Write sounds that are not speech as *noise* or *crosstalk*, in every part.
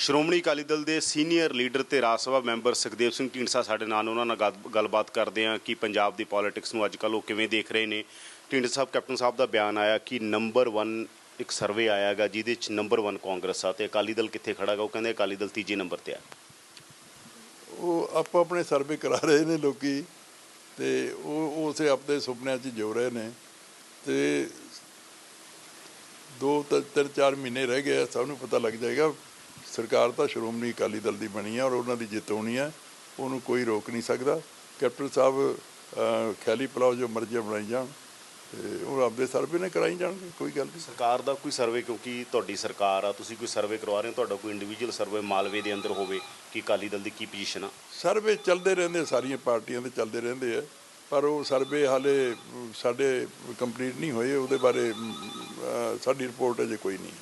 ਸ਼੍ਰੋਮਣੀ ਅਕਾਲੀ ਦਲ ਦੇ senior leader ਤੇ ਰਾਜ Sabha member Sukhdev Singh Dhindsa ਸਾਡੇ ਨਾਲ ਉਹਨਾਂ ਨਾਲ ਗੱਲ- ਗੱਲਬਾਤ ਕਰਦੇ ਹਾਂ ਕਿ ਪੰਜਾਬ ਦੀ ਪੋਲਿਟਿਕਸ ਨੂੰ ਅੱਜਕੱਲ ਉਹ ਕਿਵੇਂ ਦੇਖ ਰਹੇ ਨੇ। ਢੀਂਡਸਾ ਸਾਹਿਬ, ਕੈਪਟਨ ਸਾਹਿਬ ਦਾ ਬਿਆਨ ਆਇਆ ਕਿ ਨੰਬਰ 1 ਇੱਕ ਸਰਵੇ ਆਇਆਗਾ ਜਿਹਦੇ ਚ ਨੰਬਰ 1 ਕਾਂਗਰਸ ਆ ਤੇ ਅਕਾਲੀ ਦਲ ਕਿੱਥੇ ਖੜਾਗਾ ਉਹ ਕਹਿੰਦੇ ਅਕਾਲੀ ਦਲ ਤੀਜੇ ਨੰਬਰ ਤੇ ਆ। ਉਹ ਆਪੋ ਆਪਣੇ ਸਰਵੇ ਕਰਾ ਰਹੇ ਨੇ ਲੋਕੀ ਤੇ ਉਹ ਉਸੇ ਆਪਣੇ ਸੁਪਨਿਆਂ 'ਚ ਜਿਉ ਰਹੇ ਨੇ ਤੇ ਦੋ ਤਿੰਨ ਤਿੰਨ, ਚਾਰ ਮਹੀਨੇ ਰਹਿ ਗਏ ਆ, ਸਭ ਨੂੰ ਪਤਾ ਲੱਗ ਜਾਏਗਾ ਸਰਕਾਰ ਤਾਂ ਸ਼੍ਰੋਮਣੀ ਅਕਾਲੀ ਦਲ ਦੀ ਬਣੀ ਆ ਔਰ ਉਹਨਾਂ ਦੀ ਜਿੱਤ ਹੋਣੀ ਆ ਉਹਨੂੰ ਕੋਈ ਰੋਕ ਨਹੀਂ ਸਕਦਾ। ਕੈਪਟਨ ਸਾਹਿਬ ਖਿਆਲੀ ਪਲਾਓ ਜੋ ਮਰਜ਼ੀ ਬਣਾਈ ਜਾਣ ਤੇ ਉਹ ਆਪਦੇ ਸਰਵੇ ਨੇ ਕਰਾਈ ਜਾਣਗੇ ਕੋਈ ਗੱਲ ਨਹੀਂ। ਸਰਕਾਰ ਦਾ ਕੋਈ ਸਰਵੇ ਕਿਉਂਕਿ ਤੁਹਾਡੀ ਸਰਕਾਰ ਆ ਤੁਸੀਂ ਕੋਈ ਸਰਵੇ ਕਰਵਾ ਰਹੇ ਹੋ ਤੁਹਾਡਾ ਕੋਈ ਇੰਡੀਵਿਜੂਅਲ ਸਰਵੇ ਮਾਲਵੇ ਦੇ ਅੰਦਰ ਹੋਵੇ ਕਿ ਅਕਾਲੀ ਦਲ ਦੀ ਕੀ ਪੋਜੀਸ਼ਨ ਆ? ਸਰਵੇ ਚੱਲਦੇ ਰਹਿੰਦੇ ਸਾਰੀਆਂ ਪਾਰਟੀਆਂ ਦੇ ਚੱਲਦੇ ਰਹਿੰਦੇ ਆ ਪਰ ਉਹ ਸਰਵੇ ਹਾਲੇ ਸਾਡੇ ਕੰਪਲੀਟ ਨਹੀਂ ਹੋਏ ਉਹਦੇ ਬਾਰੇ ਸਾਡੀ ਰਿਪੋਰਟ ਅਜੇ ਕੋਈ ਨਹੀਂ।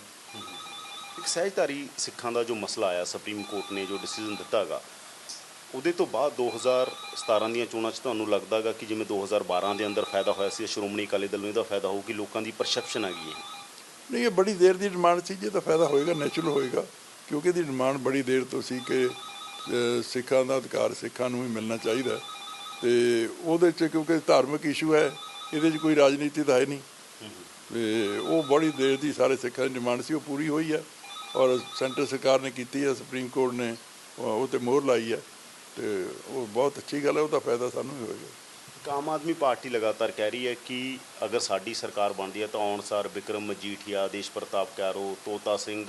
ਇੱਕ ਸਹਿਜਧਾਰੀ ਸਿੱਖਾਂ ਦਾ ਜੋ ਮਸਲਾ ਆਇਆ ਸੁਪਰੀਮ ਕੋਰਟ ਨੇ ਜੋ ਡਿਸੀਜਨ ਦਿੱਤਾਗਾ ਉਹਦੇ ਤੋਂ ਬਾਅਦ 2017 ਦੀਆਂ ਚੋਣਾਂ 'ਚ ਤੁਹਾਨੂੰ ਲੱਗਦਾਗਾ ਕਿ ਜਿਵੇਂ 2012 ਦੇ ਅੰਦਰ ਫਾਇਦਾ ਹੋਇਆ ਸੀ ਸ਼੍ਰੋਮਣੀ ਅਕਾਲੀ ਦਲ ਨੂੰ ਇਹਦਾ ਫਾਇਦਾ ਹੋਊ ਕਿ ਲੋਕਾਂ ਦੀ ਪਰਸੈਪਸ਼ਨ ਹੈਗੀ ਹੈ ਨਹੀਂ ਇਹ ਬੜੀ ਦੇਰ ਦੀ ਡਿਮਾਂਡ ਸੀ ਜੇ ਤਾਂ ਫਾਇਦਾ ਹੋਏਗਾ ਨੈਚੁਰਲ ਹੋਏਗਾ ਕਿਉਂਕਿ ਇਹਦੀ ਡਿਮਾਂਡ ਬੜੀ ਦੇਰ ਤੋਂ ਸੀ ਕਿ ਸਿੱਖਾਂ ਦਾ ਅਧਿਕਾਰ ਸਿੱਖਾਂ ਨੂੰ ਹੀ ਮਿਲਣਾ ਚਾਹੀਦਾ ਤੇ ਉਹਦੇ 'ਚ ਕਿਉਂਕਿ ਧਾਰਮਿਕ ਇਸ਼ੂ ਹੈ ਇਹਦੇ 'ਚ ਕੋਈ ਰਾਜਨੀਤੀ ਤਾਂ ਹੈ ਨਹੀਂ। ਤੇ ਉਹ ਬੜੀ ਦੇਰ ਦੀ ਸਾਰੇ ਸਿੱਖਾਂ ਦੀ ਡਿਮਾਂਡ ਸੀ ਉਹ ਪੂਰੀ ਹੋਈ ਹੈ। ਔਰ ਸੈਂਟਰ ਸਰਕਾਰ ਨੇ ਕੀਤੀ ਹੈ ਸੁਪਰੀਮ ਕੋਰਟ ਨੇ ਉਹ ਤੇ ਮੋਹਰ ਲਾਈ ਹੈ ਤੇ ਉਹ ਬਹੁਤ ਅੱਛੀ ਗੱਲ ਹੈ ਉਹਦਾ ਫਾਇਦਾ ਸਾਨੂੰ ਹੀ ਹੋਏਗਾ। ਆਮ ਆਦਮੀ ਪਾਰਟੀ ਲਗਾਤਾਰ ਕਹਿ ਰਹੀ ਹੈ ਕਿ ਅਗਰ ਸਾਡੀ ਸਰਕਾਰ ਬਣਦੀ ਹੈ ਤਾਂ ਆਉਣ ਸਾਰ ਵਿਕਰਮ ਮਜੀਠੀਆ ਦੇਸ਼ ਪ੍ਰਤਾਪ ਕੈਰੋ ਤੋਤਾ ਸਿੰਘ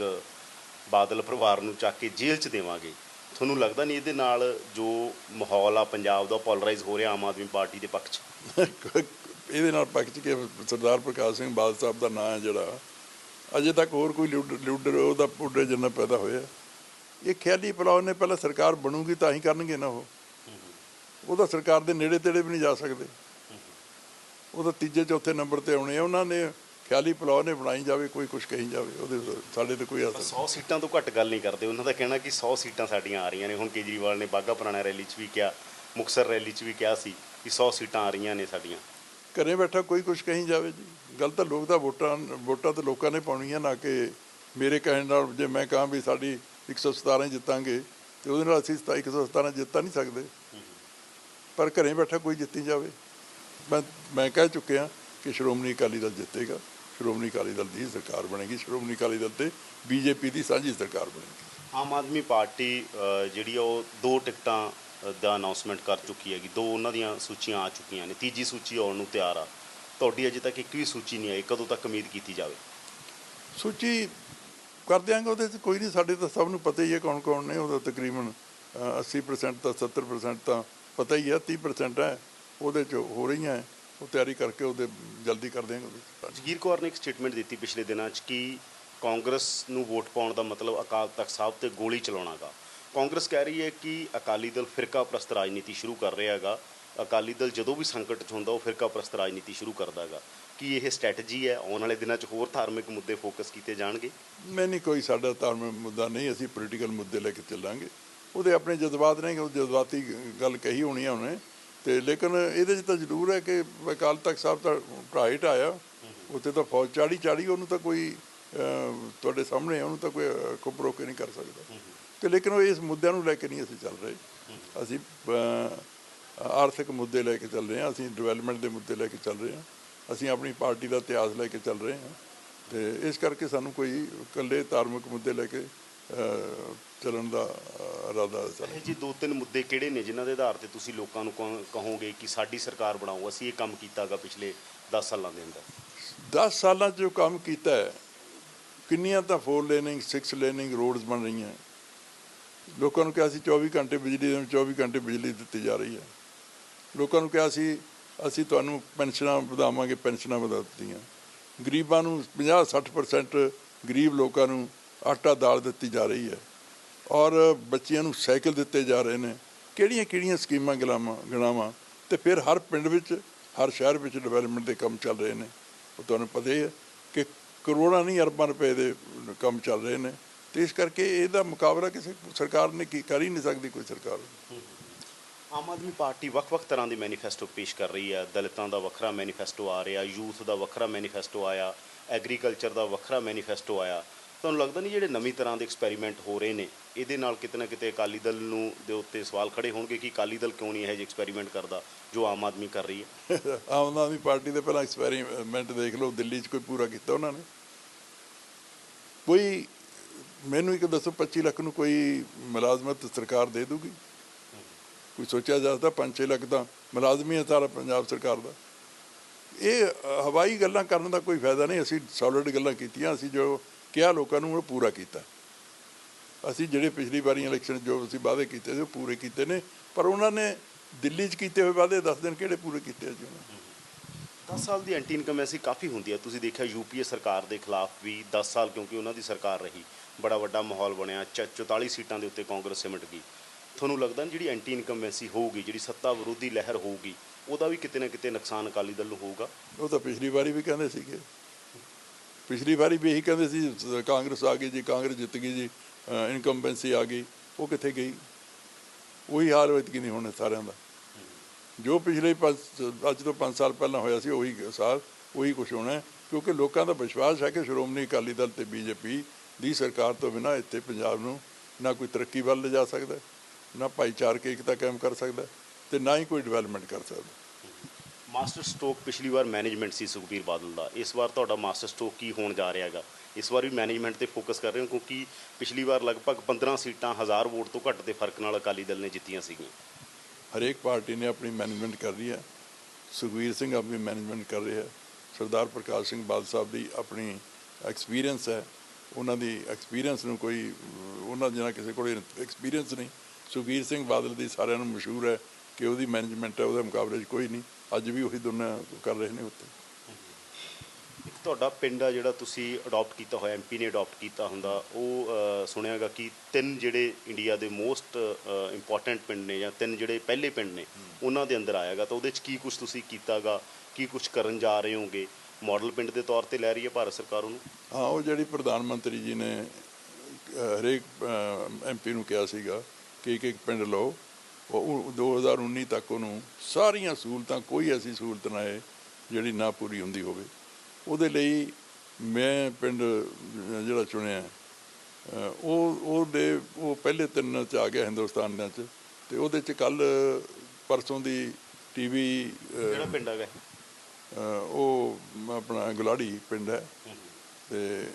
ਬਾਦਲ ਪਰਿਵਾਰ ਨੂੰ ਚੱਕ ਕੇ ਜੇਲ੍ਹ 'ਚ ਦੇਵਾਂਗੇ। ਤੁਹਾਨੂੰ ਲੱਗਦਾ ਨਹੀਂ ਇਹਦੇ ਨਾਲ ਜੋ ਮਾਹੌਲ ਆ ਪੰਜਾਬ ਦਾ ਪੋਲਰਾਈਜ਼ ਹੋ ਰਿਹਾ ਆਮ ਆਦਮੀ ਪਾਰਟੀ ਦੇ ਪੱਖ 'ਚ? *laughs* ਇਹਦੇ ਨਾਲ ਪੱਕ ਚ ਕੇ ਸਰਦਾਰ ਪ੍ਰਕਾਸ਼ ਸਿੰਘ ਬਾਦਲ ਸਾਹਿਬ ਦਾ ਨਾਂ ਹੈ ਜਿਹੜਾ ਅਜੇ ਤੱਕ ਹੋਰ ਕੋਈ ਲੀਡਰ ਲੀਡਰ ਉਹਦਾ ਪੁੱਡੇ ਜਿੰਨਾ ਪੈਦਾ ਹੋਇਆ। ਇਹ ਖਿਆਲੀ ਪਲਾਉ ਨੇ ਪਹਿਲਾਂ ਸਰਕਾਰ ਬਣੂਗੀ ਤਾਂ ਹੀ ਕਰਨਗੇ ਨਾ ਉਹ। ਉਹਦਾ ਸਰਕਾਰ ਦੇ ਨੇੜੇ ਤੇੜੇ ਵੀ ਨਹੀਂ ਜਾ ਸਕਦੇ। ਉਹ ਤਾਂ ਤੀਜੇ, ਚੌਥੇ ਨੰਬਰ ਤੇ ਆਉਣੇ ਆ। ਉਹਨਾਂ ਨੇ ਖਿਆਲੀ ਪਲਾਉ ਨੇ ਬਣਾਈ ਜਾਵੇ, ਕੋਈ ਕੁਝ ਕਹੀ ਜਾਵੇ। ਉਹਦੇ ਸਾਡੇ ਤੇ ਕੋਈ ਅਸਰ 100 ਸੀਟਾਂ ਤੋਂ ਘੱਟ ਗੱਲ ਨਹੀਂ ਕਰਦੇ। ਉਹਨਾਂ ਦਾ ਕਹਿਣਾ ਕਿ 100 ਸੀਟਾਂ ਸਾਡੀਆਂ ਆ ਰਹੀਆਂ ਨੇ। ਹੁਣ ਕੇਜਰੀਵਾਲ ਨੇ ਬਾਗਾ ਪੁਰਾਣਾ ਰੈਲੀ 'ਚ ਵੀ ਕਿਹਾ ਮੁਕਸਰ ਰੈਲੀ 'ਚ ਵੀ ਕਿਹਾ ਸੀ ਕਿ 100 ਸੀਟਾਂ ਆ ਰਹੀਆਂ ਨੇ ਸਾਡੀਆਂ। ਘਰੇ ਬੈਠਾ ਕੋਈ ਕੁਝ ਕਹੀ ਜਾਵੇ ਜੀ। ਗੱਲ ਤਾਂ ਲੋਕ ਦਾ ਵੋਟਾਂ ਵੋਟਾਂ ਤਾਂ ਲੋਕਾਂ ਨੇ ਪਾਉਣੀਆਂ ਨਾ ਕਿ ਮੇਰੇ ਕਹਿਣ ਨਾਲ ਜੇ ਮੈਂ ਕਹਾਂ ਵੀ ਸਾਡੀ 117 ਜਿੱਤਾਂਗੇ, ਤੇ ਉਹਦੇ ਨਾਲ ਅਸੀਂ 117 ਜਿੱਤਾਂ ਨਹੀਂ ਸਕਦੇ। ਪਰ ਘਰੇ ਬੈਠਾ ਕੋਈ ਜਿੱਤੀ ਜਾਵੇ। ਮੈਂ ਮੈਂ ਕਹਿ ਚੁੱਕਿਆ ਕਿ ਸ਼੍ਰੋਮਣੀ ਅਕਾਲੀ ਦਲ ਜਿੱਤੇਗਾ। ਸ਼੍ਰੋਮਣੀ ਅਕਾਲੀ ਦਲ ਦੀ ਸਰਕਾਰ ਬਣੇਗੀ। ਸ਼੍ਰੋਮਣੀ ਅਕਾਲੀ ਦਲ ਤੇ ਬੀਜੇਪੀ ਦੀ ਸਾਂਝੀ ਸਰਕਾਰ ਬਣੇਗੀ। ਆਮ ਆਦਮੀ ਪਾਰਟੀ ਜਿਹੜੀ ਆ ਉਹ ਦੋ ਟਿਕਟਾਂ ਦਾ ਅਨਾਉਂਸਮੈਂਟ ਕਰ ਚੁੱਕੀ ਹੈਗੀ। ਦੋ ਉਹਨਾਂ ਦੀਆਂ ਸੂਚੀਆਂ ਆ ਚੁੱਕੀਆਂ ਨੇ। ਤੀਜੀ ਸੂਚੀ ਆਉਣ ਨੂੰ ਤਿਆਰ ਆ। ਤੁਹਾਡੀ ਅਜੇ ਤੱਕ ਇੱਕ ਵੀ ਸੂਚੀ ਨਹੀਂ ਆਈ। ਕਦੋਂ ਤੱਕ ਉਮੀਦ ਕੀਤੀ ਜਾਵੇ? ਸੂਚੀ ਕਰ ਦਿਆਂਗੇ। ਉਹਦੇ 'ਚ ਕੋਈ ਨਹੀਂ। ਸਾਡੇ ਤਾਂ ਸਭ ਨੂੰ ਪਤਾ ਹੀ ਹੈ ਕੌਣ ਕੌਣ ਨੇ। ਉਹਦਾ ਤਕਰੀਬਨ ਅ, 80% ਤਾਂ 70% ਤਾਂ ਪਤਾ ਹੀ ਹੈ। 30% ਹੈ। ਉਹਦੇ 'ਚ ਹੋ ਰਹੀਆਂ ਹੈ। ਉਹ ਤਿਆਰੀ ਕਰਕੇ ਉਹਦੇ ਜਲਦੀ ਕਰ ਦਿਆਂਗੇ। ਜਗੀਰ ਕੌਰ ਨੇ ਇੱਕ ਸਟੇਟਮੈਂਟ ਦਿੱਤੀ ਪਿਛਲੇ ਦਿਨਾਂ 'ਚ ਕਿ ਕਾਂਗਰਸ ਨੂੰ ਵੋਟ ਪਾਉਣ ਦਾ ਮਤਲਬ ਅਕਾਲ ਤਖਤ ਸਾਹਿਬ ਤੇ ਗੋਲੀ ਚਲਾਉਣਾਗਾ। ਕਾਂਗਰਸ ਕਹਿ ਰਹੀ ਹੈ ਕਿ ਅਕਾਲੀ ਦਲ ਫਿਰਕਾ ਪ੍ਰਸਤ ਰਾਜਨੀਤੀ ਸ਼ੁਰੂ ਕਰ ਰਿਹਾ ਹੈਗਾ। ਅਕਾਲੀ ਦਲ ਜਦੋਂ ਵੀ ਸੰਕਟ 'ਚ ਹੁੰਦਾ ਉਹ ਫਿਰਕਾ ਪ੍ਰਸਤ ਰਾਜਨੀਤੀ ਸ਼ੁਰੂ ਕਰਦਾ ਹੈਗਾ। ਕੀ ਇਹ ਸਟ੍ਰੈਟਜੀ ਹੈ? ਆਉਣ ਵਾਲੇ ਦਿਨਾਂ 'ਚ ਹੋਰ ਧਾਰਮਿਕ ਮੁੱਦੇ ਫੋਕਸ ਕੀਤੇ ਜਾਣਗੇ? ਮੈਂ ਨਹੀਂ ਕੋਈ ਸਾਡਾ ਧਾਰਮਿਕ ਮੁੱਦਾ ਨਹੀਂ। ਅਸੀਂ ਪੋਲੀਟੀਕਲ ਮੁੱਦੇ ਲੈ ਕੇ ਚੱਲਾਂਗੇ। ਉਹਦੇ ਆਪਣੇ ਜਜ਼ਬਾਤ ਨੇ ਉਹ ਜਜ਼ਬਾਤੀ ਗੱਲ ਕਹੀ ਹੋਣੀ ਹੈ ਉਹਨੇ। ਤੇ ਲੇਕਿਨ ਇਹਦੇ 'ਚ ਤਾਂ ਜ਼ਰੂਰ ਹੈ ਕਿ ਅਕਾਲ ਤਖਤ ਸਾਹਿਬ ਤਾਂ ਢਾਈ ਢਾਇਆ ਉੱਥੇ ਤਾਂ ਫੌਜ ਚਾੜੀ ਚਾੜੀ ਉਹਨੂੰ ਤਾਂ ਕੋਈ ਤੁਹਾਡੇ ਸਾਹਮਣੇ ਹੈ, ਉਹਨੂੰ ਤਾਂ ਕੋਈ ਕੁੱਪ ਰੋਕ ਨਹੀਂ ਕਰ ਸਕਦਾ। ਤੇ ਲੇਕਿਨ ਉਹ ਇਸ ਮੁੱਦਿਆਂ ਨੂੰ ਲੈ ਕੇ ਨਹੀਂ ਅਸੀਂ ਚੱਲ ਰਹੇ। ਅਸੀਂ ਆਰਥਿਕ ਮੁੱਦੇ ਲੈ ਕੇ ਚੱਲ ਰਹੇ ਹਾਂ ਅਸੀਂ ਡਿਵੈਲਪਮੈਂਟ ਦੇ ਮੁੱਦੇ ਲੈ ਕੇ ਚੱਲ ਰਹੇ ਹਾਂ ਅਸੀਂ ਆਪਣੀ ਪਾਰਟੀ ਦਾ ਇਤਿਹਾਸ ਲੈ ਕੇ ਚੱਲ ਰਹੇ ਹਾਂ। ਤੇ ਇਸ ਕਰਕੇ ਸਾਨੂੰ ਕੋਈ ਇਕੱਲੇ ਧਾਰਮਿਕ ਮੁੱਦੇ ਲੈ ਕੇ ਚੱਲਣ ਦਾ ਇਰਾਦਾ ਇਹ ਜੀ ਦੋ ਤਿੰਨ ਮੁੱਦੇ ਕਿਹੜੇ ਨੇ ਜਿਨ੍ਹਾਂ ਦੇ ਆਧਾਰ ਤੇ ਤੁਸੀਂ ਲੋਕਾਂ ਨੂੰ ਕਹੋ- ਕਹੋਗੇ ਕਿ ਸਾਡੀ ਸਰਕਾਰ ਬਣਾਓ? ਅਸੀਂ ਇਹ ਕੰਮ ਕੀਤਾਗਾ ਪਿਛਲੇ 10 ਸਾਲਾਂ ਦੇ ਅੰਦਰ। 10 ਸਾਲਾਂ 'ਚ ਜੋ ਕੰਮ ਕੀਤਾ ਹੈ ਕਿੰਨੀਆਂ ਤਾਂ 4 ਲੇਨਿੰਗ 6 ਲੇਨਿੰਗ ਰੋਡਸ ਬਣ ਰਹੀਆਂ। ਲੋਕਾਂ ਨੂੰ ਕਿਹਾ ਸੀ 24 ਘੰਟੇ ਬਿਜਲੀ ਦੇ 24 ਘੰਟੇ ਬਿਜਲੀ ਦਿੱਤੀ ਜਾ ਰਹੀ ਹੈ। ਲੋਕਾਂ ਨੂੰ ਕਿਹਾ ਸੀ, ਅਸੀਂ ਤੁਹਾਨੂੰ ਪੈਨਸ਼ਨਾਂ ਵਧਾਵਾਂਗੇ, ਪੈਨਸ਼ਨਾਂ ਵਧਾ ਦਿੱਤੀਆਂ। ਗਰੀਬਾਂ ਨੂੰ 50 60% ਗਰੀਬ ਲੋਕਾਂ ਨੂੰ ਆਟਾ ਦਾਲ ਦਿੱਤੀ ਜਾ ਰਹੀ ਹੈ ਔਰ ਬੱਚਿਆਂ ਨੂੰ ਸਾਈਕਲ ਦਿੱਤੇ ਜਾ ਰਹੇ ਨੇ। ਕਿਹੜੀਆਂ ਕਿਹੜੀਆਂ ਸਕੀਮਾਂ ਗਲਾਵਾਂ, ਗਣਾਵਾਂ? ਤੇ ਫਿਰ ਹਰ ਪਿੰਡ ਵਿੱਚ, ਹਰ ਸ਼ਹਿਰ ਵਿੱਚ ਡਿਵੈਲਪਮੈਂਟ ਦੇ ਕੰਮ ਚੱਲ ਰਹੇ ਨੇ। ਉਹ ਤੁਹਾਨੂੰ ਪਤਾ ਹੀ ਹੈ ਕਿ ਕਰੋੜਾਂ ਨਹੀਂ ਅਰਬਾਂ ਰੁਪਏ ਦੇ ਕੰਮ ਚੱਲ ਰਹੇ ਨੇ। ਤੇ ਇਸ ਕਰਕੇ ਇਹਦਾ ਮੁਕਾਬਲਾ ਕਿਸੇ ਸਰਕਾਰ ਨੇ ਕੀ ਕਰ ਹੀ ਨਹੀਂ ਸਕਦੀ ਕੋਈ ਸਰਕਾਰ। ਆਮ ਆਦਮੀ ਪਾਰਟੀ ਵੱਖ-ਵੱਖ ਤਰ੍ਹਾਂ ਦੇ ਮੈਨੀਫੈਸਟੋ ਪੇਸ਼ ਕਰ ਰਹੀ ਹੈ। ਦਲਿਤਾਂ ਦਾ ਵੱਖਰਾ ਮੈਨੀਫੈਸਟੋ ਆ ਰਿਹਾ ਯੂਥ ਦਾ ਵੱਖਰਾ ਮੈਨੀਫੈਸਟੋ ਆਇਆ ਐਗਰੀਕਲਚਰ ਦਾ ਵੱਖਰਾ ਮੈਨੀਫੈਸਟੋ ਆਇਆ। ਤੁਹਾਨੂੰ ਲੱਗਦਾ ਨਹੀਂ ਜਿਹੜੇ ਨਵੀਂ ਤਰ੍ਹਾਂ ਦੇ ਐਕਸਪੈਰੀਮੈਂਟ ਹੋ ਰਹੇ ਨੇ ਇਹਦੇ ਨਾਲ ਕਿਤੇ ਨਾ ਕਿਤੇ ਅਕਾਲੀ ਦਲ ਨੂੰ ਦੇ ਉੱਤੇ ਸਵਾਲ ਖੜੇ ਹੋਣਗੇ ਕਿ ਅਕਾਲੀ ਦਲ ਕਿਉਂ ਨਹੀਂ ਇਹੋ ਜਿਹੇ ਐਕਸਪੈਰੀਮੈਂਟ ਕਰਦਾ ਜੋ ਆਮ ਆਦਮੀ ਕਰ ਰਹੀ ਹੈ? *laughs* ਆਮ ਆਦਮੀ ਪਾਰਟੀ ਦੇ ਪਹਿਲਾਂ ਐਕਸਪੈਰੀਮੈਂਟ ਦੇਖ ਲਓ ਦਿੱਲੀ 'ਚ ਕੋਈ ਪੂਰਾ ਕੀਤਾ ਉਹਨਾਂ ਨੇ। ਕੋਈ ਮੈਨੂੰ ਇੱਕ ਦੱਸੋ 25 ਲੱਖ ਨੂੰ ਕੋਈ ਮੁਲਾਜ਼ਮਤ ਸਰਕਾਰ ਦੇ ਦੂਗੀ? ਕੋਈ ਸੋਚਿਆ ਜਾਂਦਾ 5-6 ਲੱਖ ਤਾਂ ਮੁਲਾਜ਼ਮੀ ਹੈ ਸਾਰਾ ਪੰਜਾਬ ਸਰਕਾਰ ਦਾ? ਇਹ ਹਵਾਈ ਗੱਲਾਂ ਕਰਨ ਦਾ ਕੋਈ ਫਾਇਦਾ ਨਹੀਂ। ਅਸੀਂ ਸੋਲਿਡ ਗੱਲਾਂ ਕੀਤੀਆਂ, ਅਸੀਂ ਜੋ ਕਿਹਾ ਲੋਕਾਂ ਨੂੰ, ਉਹ ਪੂਰਾ ਕੀਤਾ। ਅਸੀਂ ਜਿਹੜੇ ਪਿਛਲੀ ਵਾਰੀ ਇਲੈਕਸ਼ਨ ਜੋ ਅਸੀਂ ਵਾਅਦੇ ਕੀਤੇ ਸੀ, ਉਹ ਪੂਰੇ ਕੀਤੇ ਨੇ। ਪਰ ਉਹਨਾਂ ਨੇ ਦਿੱਲੀ 'ਚ ਕੀਤੇ ਹੋਏ ਵਾਅਦੇ, ਦੱਸ ਦਿਨ ਕਿਹੜੇ ਪੂਰੇ ਕੀਤੇ ਜੀ ਉਹਨਾਂ 10 ਸਾਲ ਦੀ ਐਂਟੀ ਇਨਕਮ ਐਸੀ ਕਾਫੀ ਹੁੰਦੀ ਹੈ। ਤੁਸੀਂ ਦੇਖਿਆ ਯੂਪੀਏ ਸਰਕਾਰ ਦੇ ਖਿਲਾਫ ਵੀ 10 ਸਾਲ ਕਿਉਂਕਿ ਉਹਨਾਂ ਦੀ ਸਰਕਾਰ ਰਹੀ, ਬੜਾ ਵੱਡਾ ਮਾਹੌਲ ਬਣਿਆ, ਚ- 44 ਸੀਟਾਂ ਦੇ ਉੱਤੇ ਕਾਂਗਰਸ ਸਿਮਟ ਗਈ। ਤੁਹਾਨੂੰ ਲੱਗਦਾ ਨਹੀਂ ਜਿਹੜੀ ਐਂਟੀ ਇਨਕਮ ਇਨਕਮੈਂਸੀ ਹੋਊਗੀ, ਜਿਹੜੀ ਸੱਤਾ ਵਿਰੋਧੀ ਲਹਿਰ ਹੋਊਗੀ, ਉਹਦਾ ਵੀ ਕਿਤੇ ਨਾ ਕਿਤੇ ਨੁਕਸਾਨ ਅਕਾਲੀ ਦਲ ਨੂੰ ਹੋਊਗਾ? ਉਹ ਤਾਂ ਪਿਛਲੀ ਵਾਰੀ ਵੀ ਕਹਿੰਦੇ ਸੀਗੇ। ਪਿਛਲੀ ਵਾਰੀ ਵੀ ਇਹੀ ਕਹਿੰਦੇ ਸੀ ਕਾਂਗਰਸ ਆ ਗਈ ਜੀ, ਕਾਂਗਰਸ ਜਿੱਤ ਗਈ ਜੀ ਇਨਕੰਬੈਂਸੀ ਆ ਗਈ, ਉਹ ਕਿੱਥੇ ਗਈ? ਉਹੀ ਹਾਲ ਵਿੱਚ ਕੀ ਨਹੀਂ ਹੋਣੇ ਸਾਰਿਆਂ ਦਾ? ਜੋ ਪਿਛਲੇ ਪੰਜ- ਅੱਜ ਤੋਂ 5 ਸਾਲ ਪਹਿਲਾਂ ਹੋਇਆ ਸੀ ਉਹੀ ਸਾਲ ਉਹੀ ਕੁਝ ਹੋਣਾ ਕਿਉਂਕਿ ਲੋਕਾਂ ਦਾ ਵਿਸ਼ਵਾਸ ਹੈ ਕਿ ਸ਼੍ਰੋਮਣੀ ਅਕਾਲੀ ਦਲ ਤੇ ਬੀਜੇਪੀ ਦੀ ਸਰਕਾਰ ਤੋਂ ਬਿਨਾਂ ਇੱਥੇ ਪੰਜਾਬ ਨੂੰ ਨਾ ਕੋਈ ਤਰੱਕੀ ਵੱਲ ਲਿਜਾ ਸਕਦਾ ਨਾ ਭਾਈਚਾਰਕ ਏਕਤਾ ਕਾਇਮ ਕਰ ਸਕਦਾ ਹੈ, ਤੇ ਨਾ ਹੀ ਕੋਈ ਡਿਵੈਲਪਮੈਂਟ ਕਰ ਸਕਦਾ ਮਾਸਟਰ ਸਟ੍ਰੋਕ ਪਿਛਲੀ ਵਾਰ ਮੈਨੇਜਮੈਂਟ ਸੀ ਸੁਖਬੀਰ ਬਾਦਲ ਦਾ। ਇਸ ਵਾਰ ਤੁਹਾਡਾ ਮਾਸਟਰ ਸਟੋਕ ਕੀ ਹੋਣ ਜਾ ਰਿਹਾ ਹੈਗਾ? ਇਸ ਵਾਰ ਵੀ ਮੈਨੇਜਮੈਂਟ ਤੇ ਫੋਕਸ ਕਰ ਰਹੇ ਹੋ ਕਿਉਂਕਿ ਪਿਛਲੀ ਵਾਰ ਲਗਭਗ 15 ਸੀਟਾਂ ਹਜ਼ਾਰ ਵੋਟ ਤੋਂ ਘੱਟ ਦੇ ਫ਼ਰਕ ਨਾਲ ਅਕਾਲੀ ਦਲ ਨੇ ਜਿੱਤੀਆਂ ਸੀਗੀਆਂ। ਹਰੇਕ ਪਾਰਟੀ ਨੇ ਆਪਣੀ ਮੈਨੇਜਮੈਂਟ ਕਰ ਰਹੀ ਹੈ। ਸੁਖਵੀਰ ਸਿੰਘ ਆਪਣੀ ਮੈਨੇਜਮੈਂਟ ਕਰ ਰਿਹਾ ਹੈ। ਸਰਦਾਰ ਪ੍ਰਕਾਸ਼ ਸਿੰਘ ਬਾਦਲ ਸਾਹਿਬ ਦੀ ਆਪਣੀ ਐਕਸਪੀਰੀਅੰਸ ਹੈ। ਉਹਨਾਂ ਦੀ ਐਕਸਪੀਰੀਅੰਸ ਨੂੰ ਕੋਈ ਅਹ, ਉਹਨਾਂ ਜਿਹਾ ਕਿਸੇ ਕੋਲ ਐਕਸਪੀਰੀਅੰਸ ਨਹੀਂ। ਸੁਖਵੀਰ ਸਿੰਘ ਬਾਦਲ ਦੀ ਸਾਰਿਆਂ ਨੂੰ ਮਸ਼ਹੂਰ ਹੈ ਕਿ ਉਹਦੀ ਮੈਨੇਜਮੈਂਟ ਹੈ ਉਹਦੇ ਮੁਕਾਬਲੇ 'ਚ ਕੋਈ ਨਹੀਂ। ਅੱਜ ਵੀ ਉਹੀ ਦੋਨਾਂ ਕਰ ਰਹੇ ਨੇ ਉੱਤੇ ਇੱਕ ਤੁਹਾਡਾ ਪਿੰਡ ਆ ਜਿਹੜਾ ਤੁਸੀਂ ਅਡਾਪਟ ਕੀਤਾ ਹੋਇਆ ਐਮਪੀ ਨੇ ਅਡਾਪਟ ਕੀਤਾ ਹੁੰਦਾ ਉਹ ਸੁਣਿਆਗਾ ਕਿ ਤਿੰਨ ਜਿਹੜੇ ਇੰਡੀਆ ਦੇ ਮੋਸਟ ਇੰਪੋਰਟੈਂਟ ਪਿੰਡ ਨੇ ਜਾਂ ਤਿੰਨ ਜਿਹੜੇ ਪਹਿਲੇ ਪਿੰਡ ਨੇ ਉਹਨਾਂ ਦੇ ਅੰਦਰ ਆਇਆਗਾ ਤਾਂ ਉਹਦੇ 'ਚ ਕੀ ਕੁਝ ਤੁਸੀਂ ਕੀਤਾਗਾ ਕੀ ਕੁਝ ਕਰਨ ਜਾ ਰਹੇ ਹੋਗੇ? ਮਾਡਲ ਪਿੰਡ ਦੇ ਤੌਰ ਤੇ ਲੈ ਰਹੀ ਹੈ ਭਾਰਤ ਸਰਕਾਰ ਉਹਨੂੰ? ਹਾਂ ਉਹ ਜਿਹੜੀ ਪ੍ਰਧਾਨ ਮੰਤਰੀ ਜੀ ਨੇ ਹਰੇਕ ਐਮਪੀ ਨੂੰ ਕਿਹਾ ਸੀਗਾ ਕਿ ਇੱਕ ਇੱਕ ਪਿੰਡ ਲਓ। ਉਹ ਉਹ 2019 ਤੱਕ ਉਹਨੂੰ ਸਾਰੀਆਂ ਸਹੂਲਤਾਂ ਕੋਈ ਐਸੀ ਸਹੂਲਤ ਨਾ ਹੈ ਜਿਹੜੀ ਨਾ ਪੂਰੀ ਹੁੰਦੀ ਹੋਵੇ। ਉਹਦੇ ਲਈ ਮੈਂ ਪਿੰਡ ਜਿਹੜਾ ਚੁਣਿਆ ਉਹ ਉਹਦੇ ਉਹ ਪਹਿਲੇ ਤਿੰਨ ਚ ਆ ਗਿਆ ਹਿੰਦੁਸਤਾਨ ਦੇ ਚ ਤੇ ਉਹਦੇ ਚ ਕੱਲ ਪਰਸੋਂ ਦੀ ਟੀਵੀ ਜਿਹੜਾ ਪਿੰਡ ਹੈਗਾ? ਉਹ ਆਪਣਾ ਗੁਲਾੜੀ ਪਿੰਡ ਹੈ। ਤੇ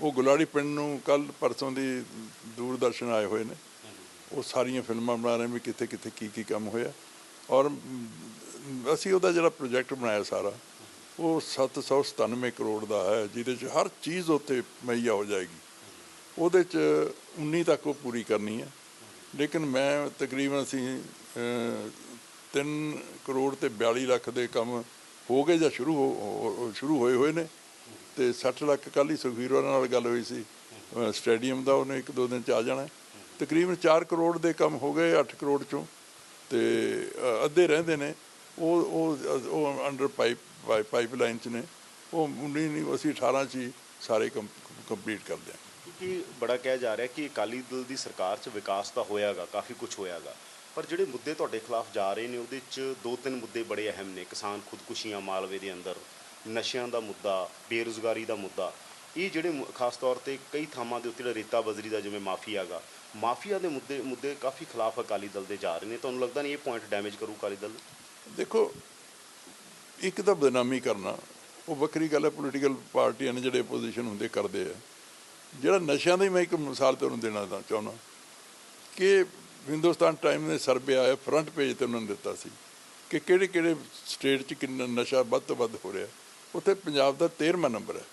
ਉਹ ਗੁਲਾੜੀ ਪਿੰਡ ਨੂੰ ਕੱਲ ਪਰਸੋਂ ਦੀ ਦੂਰਦਰਸ਼ਨ ਆਏ ਹੋਏ ਨੇ। ਉਹ ਸਾਰੀਆਂ ਫਿਲਮਾਂ ਬਣਾ ਰਹੇ ਵੀ ਕਿੱਥੇ ਕਿੱਥੇ ਕੀ ਕੀ ਕੰਮ ਹੋਇਆ। ਔਰ ਅਸੀਂ ਉਹਦਾ ਜਿਹੜਾ ਪ੍ਰੋਜੈਕਟ ਬਣਾਇਆ ਸਾਰਾ ਉਹ 797 ਕਰੋੜ ਦਾ ਹੈ, ਜਿਹਦੇ 'ਚ ਹਰ ਚੀਜ਼ ਉੱਥੇ ਮੁਹੱਈਆ ਹੋ ਜਾਏਗੀ। ਉਹਦੇ 'ਚ 19 ਤੱਕ ਉਹ ਪੂਰੀ ਕਰਨੀ ਹੈ। ਲੇਕਿਨ ਮੈਂ ਤਕਰੀਬਨ ਅਸੀਂ 3 ਕਰੋੜ ਤੇ 42 ਲੱਖ ਦੇ ਕੰਮ ਹੋ ਗਏ ਜਾਂ ਸ਼ੁਰੂ ਹੋ- ਹੋ- ਸ਼ੁਰੂ ਹੋਏ ਹੋਏ ਨੇ। ਤੇ 60 ਲੱਖ ਕੱਲ੍ਹ ਹੀ ਸੁਖਬੀਰ ਨਾਲ ਗੱਲ ਹੋਈ ਸੀ। ਸਟੇਡੀਅਮ ਦਾ ਉਹਨੇ ਇੱਕ ਦੋ ਦਿਨ ਚ ਆ ਜਾਣਾ। ਤਕਰੀਬਨ 4 ਕਰੋੜ ਦੇ ਕੰਮ ਹੋ ਗਏ 8 ਕਰੋੜ ਚੋਂ। ਤੇ ਅੱਧੇ ਰਹਿੰਦੇ ਨੇ। ਉਹ ਉਹ ਉਹ ਅੰਡਰ ਪਾਈਪ ਪਾਈਪਲਾਈਨ ਚ ਨੇ ਉਹ 19 ਨਹੀਂ ਅਸੀਂ 18 ਚ ਹੀ ਸਾਰੇ ਕੰਪਲੀਟ ਕਰ ਦਿਆਂਗੇ ਕਿਉਂਕਿ ਬੜਾ ਕਿਹਾ ਜਾ ਰਿਹਾ ਕਿ ਅਕਾਲੀ ਦਲ ਦੀ ਸਰਕਾਰ 'ਚ ਵਿਕਾਸ ਤਾਂ ਹੋਇਆਗਾ ਕਾਫੀ ਕੁਝ ਹੋਇਆਗਾ। ਪਰ ਜਿਹੜੇ ਮੁੱਦੇ ਤੁਹਾਡੇ ਖਿਲਾਫ ਜਾ ਰਹੇ ਨੇ ਉਹਦੇ 'ਚ ਦੋ ਤਿੰਨ ਮੁੱਦੇ ਬੜੇ ਅਹਿਮ ਨੇ ਕਿਸਾਨ ਖੁਦਕੁਸ਼ੀਆਂ ਮਾਲਵੇ ਦੇ ਅੰਦਰ ਨਸ਼ਿਆਂ ਦਾ ਮੁੱਦਾ ਬੇਰੁਜ਼ਗਾਰੀ ਦਾ ਮੁੱਦਾ। ਇਹ ਜਿਹੜੇ ਖਾਸ ਤੌਰ ਤੇ ਕਈ ਥਾਵਾਂ ਦੇ ਉੱਤੇ ਜਿਹੜਾ ਰੇਤਾ ਬਜਰੀ ਦਾ ਜਿਵੇਂ ਮਾਫੀਆ ਗਾ ਮਾਫੀਆ ਦੇ ਮੁੱਦੇ ਮੁੱਦੇ ਕਾਫੀ ਖਿਲਾਫ ਅਕਾਲੀ ਦਲ ਦੇ ਜਾ ਰਹੇ ਨੇ। ਤੁਹਾਨੂੰ ਲੱਗਦਾ ਨਹੀਂ ਇਹ ਪੁਆਇੰਟ ਡੈਮੇਜ ਕਰੂ ਅਕਾਲੀ ਦਲ? ਦੇਖੋ ਇੱਕ ਤਾਂ ਬਦਨਾਮੀ ਕਰਨਾ, ਉਹ ਵੱਖਰੀ ਗੱਲ ਹੈ ਪੋਲੀਟੀਕਲ ਪਾਰਟੀਆਂ ਨੇ ਜਿਹੜੇ ਪੋਜੀਸ਼ਨ ਹੁੰਦੇ ਕਰਦੇ ਆ। ਜਿਹੜਾ ਨਸ਼ਿਆਂ ਦੀ ਮੈਂ ਇੱਕ ਮਿਸਾਲ ਤੁਹਾਨੂੰ ਦੇਣਾ ਚਾਹੁੰਦਾ, ਕਿ ਹਿੰਦੁਸਤਾਨ ਟਾਈਮ ਨੇ ਸਰਵੇ ਆਇਆ ਫਰੰਟ ਪੇਜ ਤੇ ਉਹਨਾਂ ਨੇ ਦਿੱਤਾ ਸੀ ਕਿ ਕਿਹੜੇ ਕਿਹੜੇ ਸਟੇਟ 'ਚ ਕਿੰਨਾ ਨਸ਼ਾ ਵੱਧ ਤੋਂ ਵੱਧ ਹੋ ਰਿਹਾ। ਉੱਥੇ ਪੰਜਾਬ ਦਾ 13ਵਾਂ ਨੰਬਰ ਹੈ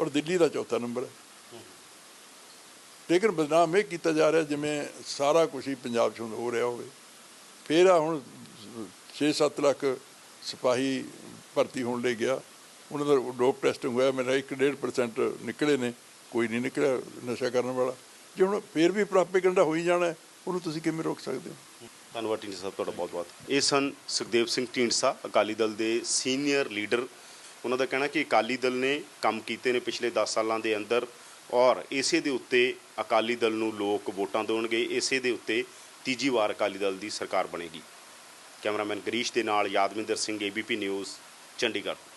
ਔਰ ਦਿੱਲੀ ਦਾ ਚੌਥਾ ਨੰਬਰ ਹੈ। ਲੇਕਿਨ ਬਦਨਾਮ ਇਹ ਕੀਤਾ ਜਾ ਰਿਹਾ ਜਿਵੇਂ ਸਾਰਾ ਕੁਝ ਹੀ ਪੰਜਾਬ 'ਚ ਹੋ ਰਿਹਾ ਹੋਵੇ। ਫਿਰ ਆ ਹੁਣ 6-7 ਲੱਖ ਸਿਪਾਹੀ ਭਰਤੀ ਹੋਣ ਲਈ ਗਿਆ। ਉਹਨਾਂ ਦਾ ਡੋਪ ਟੈਸਟਿੰਗ ਹੋਇਆ, ਮੇਰਾ 1.5% ਨਿਕਲੇ ਨੇ, ਕੋਈ ਨਹੀਂ ਨਿਕਲਿਆ ਨਸ਼ਾ ਕਰਨ ਵਾਲਾ। ਜੇ ਹੁਣ ਫਿਰ ਵੀ ਪ੍ਰਾਪੇਗੰਡਾ ਹੋਈ ਜਾਣਾ, ਉਹਨੂੰ ਤੁਸੀਂ ਕਿਵੇਂ ਰੋਕ ਸਕਦੇ ਹੋ? ਧੰਨਵਾਦ ਢੀਂਡਸਾ ਸਾਹਿਬ, ਤੁਹਾਡਾ ਬਹੁਤ ਬਹੁਤ। ਇਹ ਸਨ ਸੁਖਦੇਵ ਸਿੰਘ ਢੀਂਡਸਾ, ਅਕਾਲੀ ਦਲ ਦੇ ਸੀਨੀਅਰ ਲੀਡਰ। ਉਹਨਾਂ ਦਾ ਕਹਿਣਾ ਕਿ ਅਕਾਲੀ ਦਲ ਨੇ ਕੰਮ ਕੀਤੇ ਨੇ ਪਿਛਲੇ 10 ਸਾਲਾਂ ਦੇ ਅੰਦਰ ਔਰ ਇਸੇ ਦੇ ਉੱਤੇ ਅਕਾਲੀ ਦਲ ਨੂੰ ਲੋਕ ਵੋਟਾਂ ਦੇਣਗੇ, ਇਸੇ ਦੇ ਉੱਤੇ ਤੀਜੀ ਵਾਰ ਅਕਾਲੀ ਦਲ ਦੀ ਸਰਕਾਰ ਬਣੇਗੀ। ਕੈਮਰਾਮੈਨ ਗਰੀਸ਼ ਦੇ ਨਾਲ ਯਾਦਵਿੰਦਰ ਸਿੰਘ ਏਬੀਪੀ ਨਿਊਜ਼ ਚੰਡੀਗੜ੍ਹ।